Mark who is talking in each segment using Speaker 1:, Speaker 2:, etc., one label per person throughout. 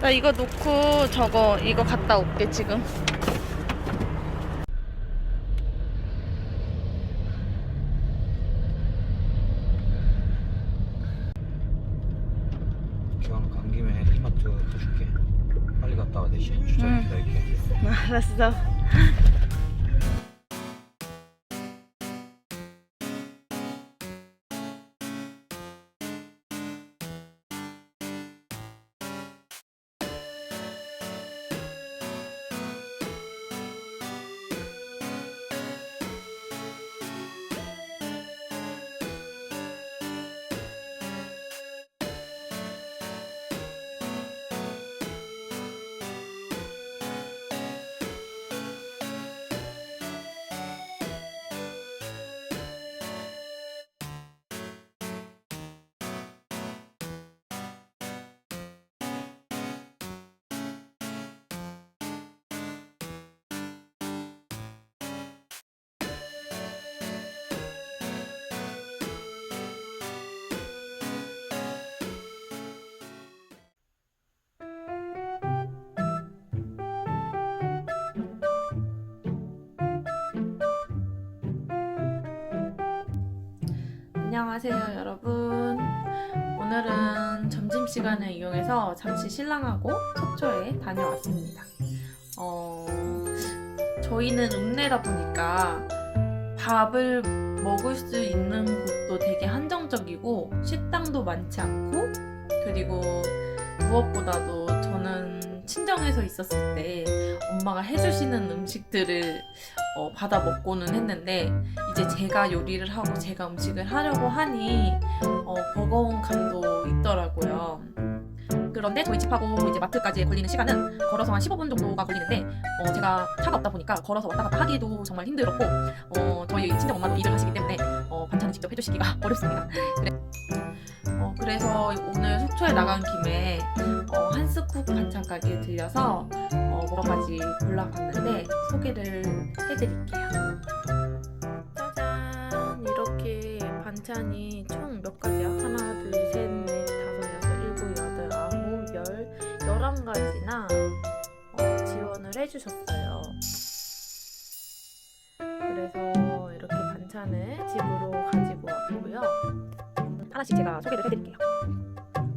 Speaker 1: 나 이거 놓고 저거 이거 갔다 올게 지금.
Speaker 2: 기왕 간 김에 이마트 가줄게. 빨리 갔다 와 대신 주차장
Speaker 1: 응.
Speaker 2: 기다릴게.
Speaker 1: 알았어. 안녕하세요, 여러분. 오늘은 점심시간을 이용해서 잠시 신랑하고 속초에 다녀왔습니다. 어, 저희는 읍내다 보니까 밥을 먹을 수 있는 곳도 되게 한정적이고 식당도 많지 않고 그리고 무엇보다도 저는 친정에서 있었을 때 엄마가 해주시는 음식들을 어, 받아 먹고는 했는데 이제 제가 요리를 하고 제가 음식을 하려고 하니 어, 버거운 감도 있더라고요. 그런데 저희 집하고 이제 마트까지 걸리는 시간은 걸어서 한 15분 정도가 걸리는데 어, 제가 차가 없다 보니까 걸어서 왔다 갔다 하기도 정말 힘들었고 어, 저희 친정 엄마도 일을 하시기 때문에 어, 반찬을 직접 해주시기가 어렵습니다. 그래, 어, 그래서 오늘 속초에 나간 김에 어, 한스쿡 반찬 가게에 들려서 어, 여러 가지 골라봤는데 소개를 해드릴게요. 짜잔 이렇게 반찬이 총 몇 가지야? 하나 둘 셋 넷 다섯 여섯 일곱 여덟 아홉 열 열한 가지나 어, 지원을 해주셨어요. 그래서 이렇게 반찬을 집으로 가지고 왔고요. 하나씩 제가 소개를 해드릴게요.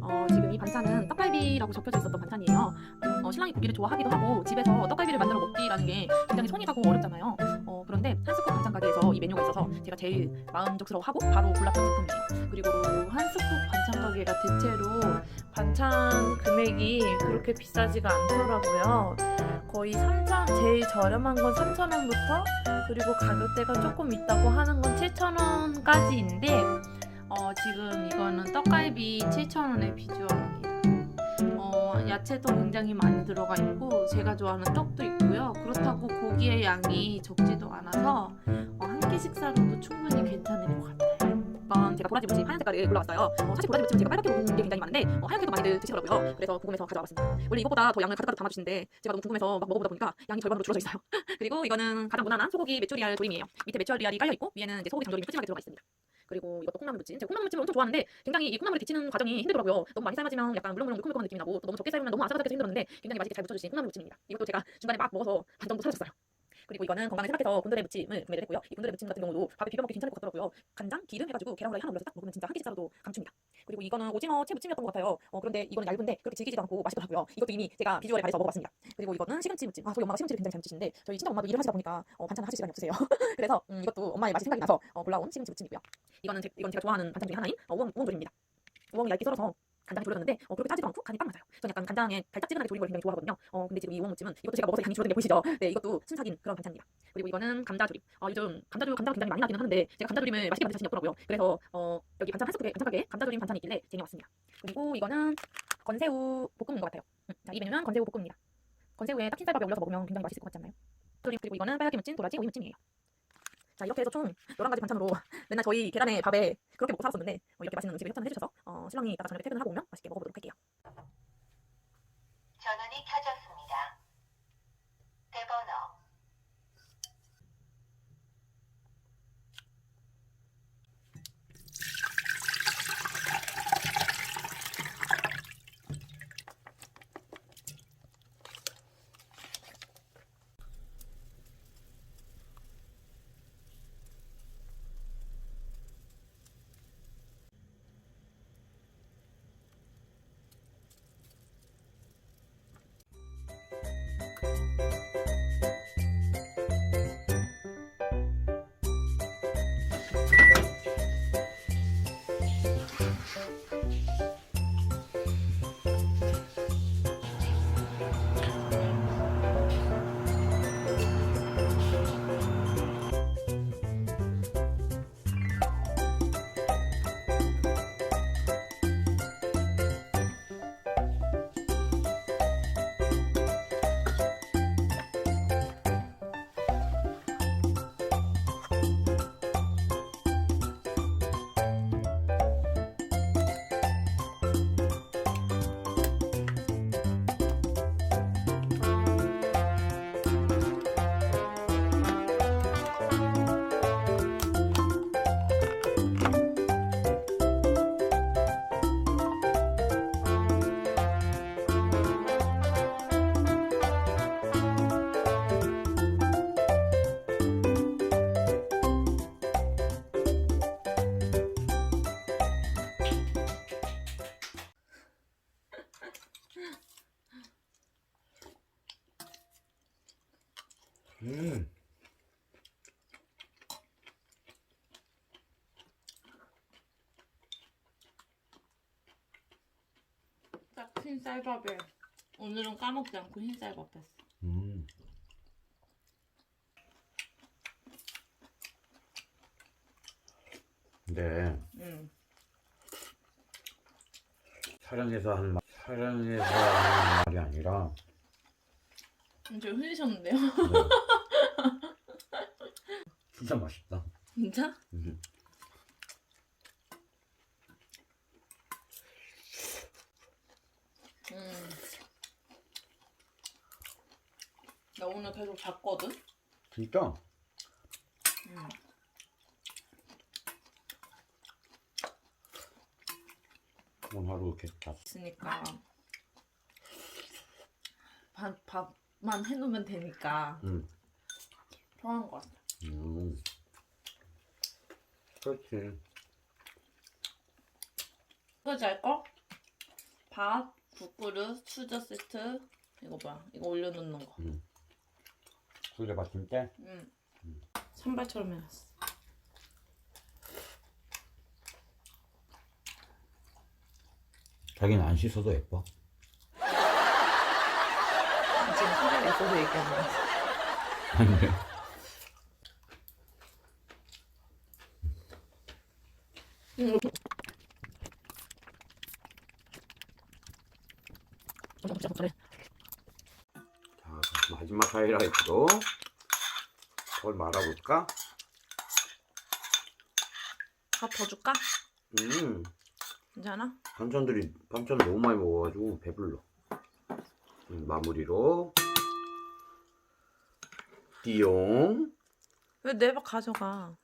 Speaker 1: 어, 지금 이 반찬은 떡갈비라고 적혀져 있었던 반찬이에요. 어, 신랑이 고기를 좋아하기도 하고 집에서 떡갈비를 만들어 먹기라는 게 굉장히 손이 가고 어렵잖아요. 어, 그런데 한스쿡 반찬 가게에서 이 메뉴가 있어서 제가 제일 마음족스러워하고 바로 골랐던 제품이에요. 그리고 한스쿡 반찬 가게가 대체로 반찬 금액이 그렇게 비싸지가 않더라고요. 거의 3천 제일 저렴한 건 3,000원부터 그리고 가격대가 조금 있다고 하는 건 7,000원까지인데 어, 지금 이거는 떡갈비 7,000원의 비주얼입니다. 어, 야채도 굉장히 많이 들어가 있고 제가 좋아하는 떡도 있고요. 그렇다고 고기의 양이 적지도 않아서 어, 한 끼 식사로도 충분히 괜찮을 것 같아요. 이번 제가 도라지 무침 하얀 색깔을 골라왔어요. 어, 사실 도라지 무침은 제가 빨갛게 먹는 게 굉장히 많은데 어, 하얗게도 많이들 드시더라고요. 그래서 궁금해서 가져와봤습니다. 원래 이거보다 더 양을 가득가득 담아주시는데 제가 너무 궁금해서 막 먹어보다 보니까 양이 절반으로 줄어져 있어요. 그리고 이거는 가장 무난한 소고기 메추리알 조림이에요. 밑에 메추리알이 깔려 있고 위에는 이제 소고기 장조림이 푸짐하게 들어가 있습니다. 그리고 이것도 콩나물 무침. 제가 콩나물 무침을 엄청 좋아하는데 굉장히 이 콩나물이 데치는 과정이 힘들더라고요. 너무 많이 삶아지면 약간 물렁물렁 물컹물컹한 느낌이 나고 또 너무 적게 삶으면 너무 아삭아삭해서 힘들었는데 굉장히 맛있게 잘 무쳐주신 콩나물 무침입니다. 이것도 제가 중간에 막 먹어서 반 정도 사라졌어요. 그리고 이거는 건강을 생각해서 곤드레 무침을 구매를 했고요. 이 곤드레 무침 같은 경우도 밥에 비벼 먹기 괜찮을 것 같더라고요. 간장, 기름 해가지고 계란 후라이 하나 올려서 딱 먹으면 진짜 한 끼 식사로도 강추입니다. 그리고 이거는 오징어 채 무침이었던 것 같아요. 어, 그런데 이거는 얇은데 그렇게 질기지도 않고 맛있더라고요. 이것도 이미 제가 비주얼에 반해서 먹어봤습니다. 그리고 이거는 시금치 무침. 아, 저희 엄마가 시금치를 굉장히 잘 무치시는데 저희 친정 엄마도 일을 하시다 보니까 어, 반찬을 하실 시간이 없으세요. 그래서 음, 이것도 엄마의 맛이 생각이 나서 어, 골라온 시금치 무침이고요. 이거는 제, 이건 제가 좋아하는 반찬 중에 하나인 어, 우엉, 우엉조림입니다. 우엉이 얇게 썰어서 간장에 졸여졌는데 어, 그렇게 짜지도 않고 간이 딱 맞아요. 저는 약간 간장에 달짝지근하게 졸인 걸 굉장히 좋아하거든요. 어, 근데 지금 이 우엉무침은 이것도 제가 먹어서 양이 줄어든 게 보이시죠? 네, 이것도 순삭인 그런 반찬입니다. 그리고 이거는 감자조림. 어, 요즘 감자조림 감자가 굉장히 많이 나기는 하는데 제가 감자조림을 맛있게 만들 자신이 없더라고요. 그래서 어, 여기 반찬 한스국에 반찬 가게 감자조림 반찬이 있길래 쟁여왔습니다. 그리고 이거는 건새우 볶음인 것 같아요. 음, 자, 이 메뉴는 건새우 볶음입니다. 건새우에 딱흰쌀밥에 올려서 먹으면 굉장히 맛있을 것 같지 않나요? 조림 그리고 이거는 빨갛게 무침 도라지 오이 무침이에요. 자 이렇게 해서 총 11가지 반찬으로 맨날 저희 계란에 밥에 그렇게 먹고 살았었는데 어, 이렇게 맛있는 음식을 협찬해 주셔서 어, 신랑이 이따가 저녁에 퇴근하고 오면 맛있게 먹어보도록 할게요.
Speaker 3: 전원이 켜졌습니다.
Speaker 4: 음.
Speaker 5: 딱 흰 쌀밥에 오늘은 까먹지 않고 흰 쌀밥 했어.
Speaker 4: 음. 근데
Speaker 5: 응.
Speaker 4: 촬영에서 하는 말, 촬영에서 하는 말이 아니라
Speaker 5: 좀 흘리셨는데요?
Speaker 4: 네. 진짜 맛있다.
Speaker 5: 진짜?
Speaker 4: 음.
Speaker 5: 음. 나 오늘 계속 잤거든?
Speaker 4: 진짜?
Speaker 5: 응.
Speaker 4: 오늘 하루 이렇게 다
Speaker 5: 있으니까 밥, 밥 만 해놓으면 되니까
Speaker 4: 음.
Speaker 5: 편한 것 같아.
Speaker 4: 음. 그렇지.
Speaker 5: 이거 잘 거? 밥, 국그릇, 수저 세트 이거 봐. 이거 올려놓는 거.
Speaker 4: 술래 받침 때?
Speaker 5: 응. 산발처럼 해놨어.
Speaker 4: 자기는 안 씻어도 예뻐.
Speaker 5: 소리가 있어서 얘기하는 거야.
Speaker 4: 아니요. 자, 마지막 하이라이트로 뭘 말아볼까?
Speaker 5: 밥 더 줄까?
Speaker 4: 음,
Speaker 5: 괜찮아?
Speaker 4: 반찬들이 반찬 너무 많이 먹어가지고 배불러. 음, 마무리로 띠용
Speaker 5: 왜 내 밥 가져가?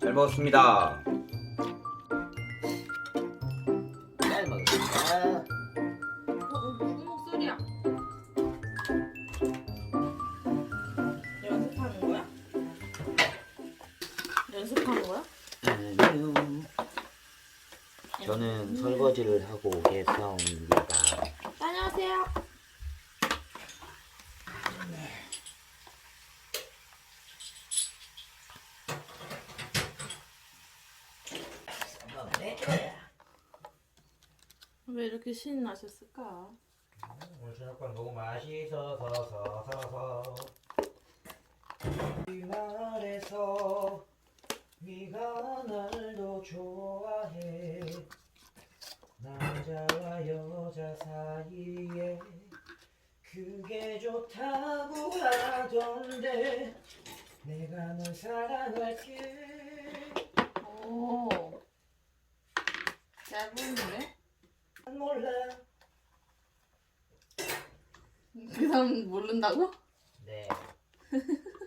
Speaker 4: 잘 먹었습니다. 잘 먹었습니다.
Speaker 5: 어, 무슨 목소리야? 연습하는 거야? 연습하는 거야?
Speaker 4: 아니요. 저는 설거지를 하고 오겠습니다.
Speaker 5: 안녕하세요. 왜 이렇게 신이 나셨을까?
Speaker 4: 오늘 너무 맛있어서 서서서 이 말에서 네가 날더 좋아해 남자와 여자 사이에 그게 좋다고 하던데 내가 널 사랑할게
Speaker 5: 오. 잘 보이는데?
Speaker 4: 몰라
Speaker 5: 그 사람 모른다고?
Speaker 4: 네